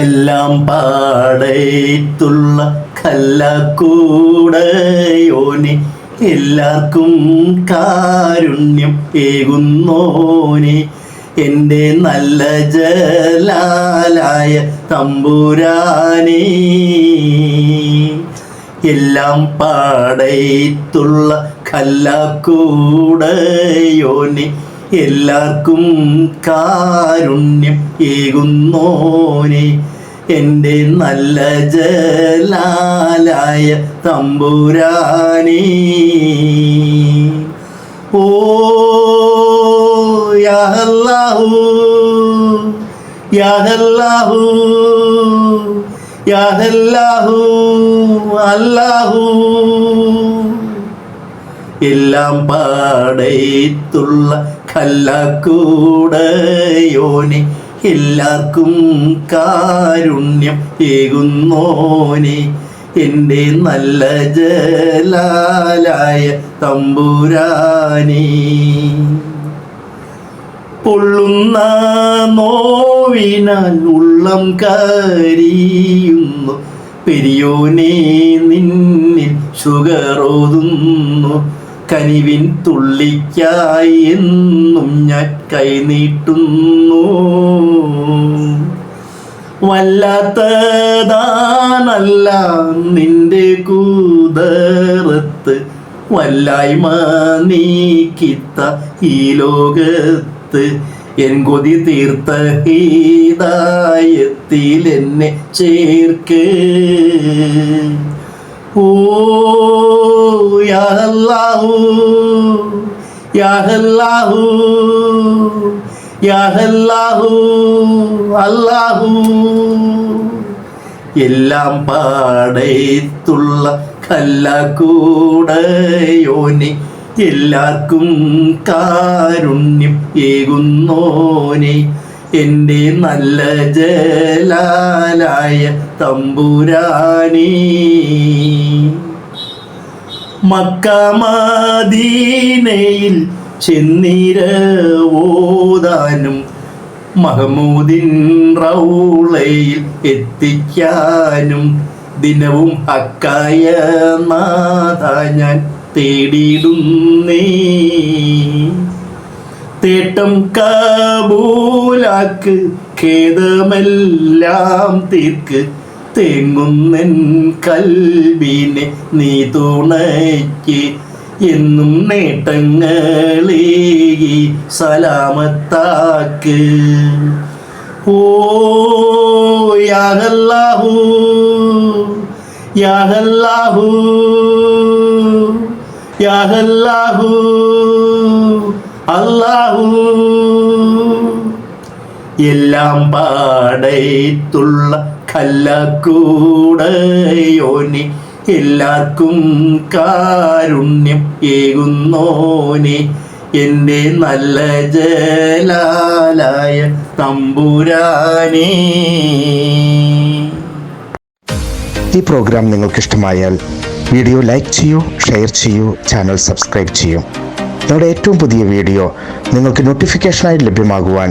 എല്ലാം പാടത്തുള്ള കല്ലക്കൂടയോനെ എല്ലാവർക്കും കാരുണ്യം ഏകുന്നോനെ. എന്റെ നല്ല ജലാലായ തമ്പുരാനെ. എല്ലാം പാടത്തുള്ള കല്ലക്കൂടയോനെ എല്ലാവർക്കും കാരുണ്യം ഏകുന്നോനെ. എന്റെ നല്ല ജലാലായ തമ്പുരാനേ. ഓ യാഹല്ലാഹു യാഹല്ലാഹു യാഹല്ലാഹു അല്ലാഹു. എല്ലാം പാടയിത്തുള്ള കല്ലക്കൂടയോനെ. എല്ലാവർക്കും കാരുണ്യം ഏകുന്നോനെ. എന്റെ നല്ല ജലാലായ തമ്പുരാനേ. പൊള്ളുന്ന നോവിനാൽ ഉള്ളം കരിയുന്നു. പെരിയോനെ നിന്നിൽ ഷുഗറോതുന്നു. കനിവിൻ തുള്ളിക്കായി എന്നും ഞാൻ കൈനീട്ടുന്നു വല്ലാത്തതാണല്ല നിന്റെ കൂതറത്ത് വല്ലായ്മ നീക്കിത്ത ഈ ലോകത്ത്. എൻ കൊതി തീർത്ത ഹീതായത്തിൽ എന്നെ ചേർക്ക്. ഓ യാഹല്ലാഹു യാഹല്ലാഹു യാ അല്ലാഹു എല്ലാം പാടത്തുള്ള കല്ലക്കൂടയോനെ എല്ലാവർക്കും കാരുണ്യം ഏകുന്നോനെ. എന്റെ നല്ല ജലാലായ തമ്പുരാനേ. മക്കമാദീനയിൽ ചെന്നിരവോതാനും മഹമൂദിൻ റൗളയിൽ എത്തിക്കാനും ദിനവും അക്കായ നാഥ ഞാൻ തേടിയിടുന്നേ. തേട്ടം കാബൂലാക്ക് ഖേദമെല്ലാം തീർക്ക് തേങ്ങുന്നൻ കൽവിനെ നീ തുണയ്ക്ക് എന്നും നേട്ടങ്ങളേകി സലാമത്താക്ക്. ഓഹല്ലാഹു യാഹല്ലാഹു യാഹല്ലാഹു അല്ലാഹു. എല്ലാം പാടത്തുള്ള കല്ലക്കൂടയോനെ എല്ലാവർക്കും കാരുണ്യം ഏകുന്നോനെ. എന്റെ നല്ല ജലാലായ തമ്പുരാനേ. ഈ പ്രോഗ്രാം നിങ്ങൾക്ക് ഇഷ്ടമായാൽ വീഡിയോ ലൈക്ക് ചെയ്യൂ ഷെയർ ചെയ്യൂ ചാനൽ സബ്സ്ക്രൈബ് ചെയ്യൂ. ഞങ്ങളുടെ ഏറ്റവും പുതിയ വീഡിയോ നിങ്ങൾക്ക് നോട്ടിഫിക്കേഷനായി ലഭ്യമാകുവാൻ